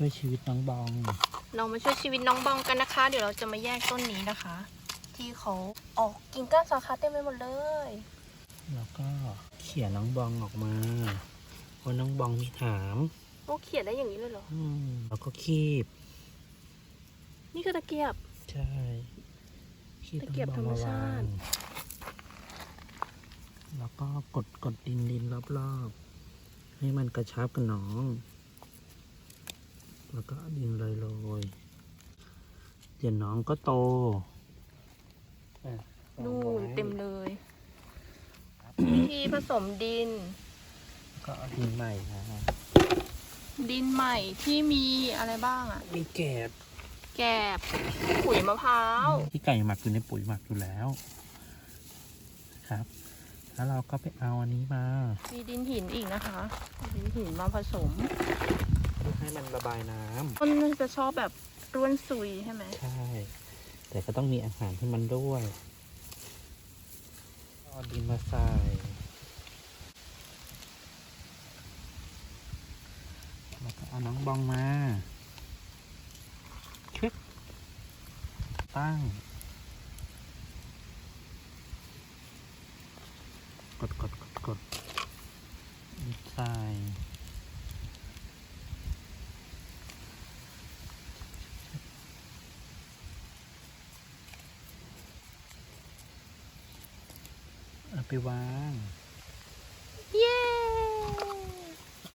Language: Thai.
ช่วยชีวิตน้องบอง เรามาช่วยชีวิตน้องบองกันนะคะ เดี๋ยวเราจะมาแยกต้นนี้นะคะ ที่เขาออกกิ่งก้านสาขาเต็มไปหมดเลย แล้วก็เขี่ยน้องบองออกมาเพราะน้องบองมีถามโอ้เขียนได้อย่างนี้เลยเหรอ อืมแล้วก็คีบ นี่คือตะเกียบ ใช่คีบตะเกียบน้องบองธรรมชาติวงแล้วก็กดกดดินดินรอบๆ ให้มันกระชับกับน้องแล้ว ก็เอาดินโรยโรยๆเดี๋ยวน้องก็โตอะวางนู่นไว้เต็มเลยวิธีผสมดิน ก็เอาดินใหม่นะดินใหม่ที่มีอะไรบ้างอะมีแกบ แกบขุยมะพร้าว ที่ไก่หมักอยู่ในปุ๋ยหมักอยู่แล้ว ครับ แล้วเราก็ไปเอาอันนี้มา มีดินหินอีกนะคะ ดินหินมาผสมเพื่อ ให้มันระบายน้ำมันจะชอบแบบร่วนซุยใช่ไหมใช่ แต่ก็ต้องมีอาหารให้มันด้วยเอาดินมาใส่แล้วก็เอาน้องบองมาชึกตั้ง กดกดกดกดใส่ ไปวาง เย้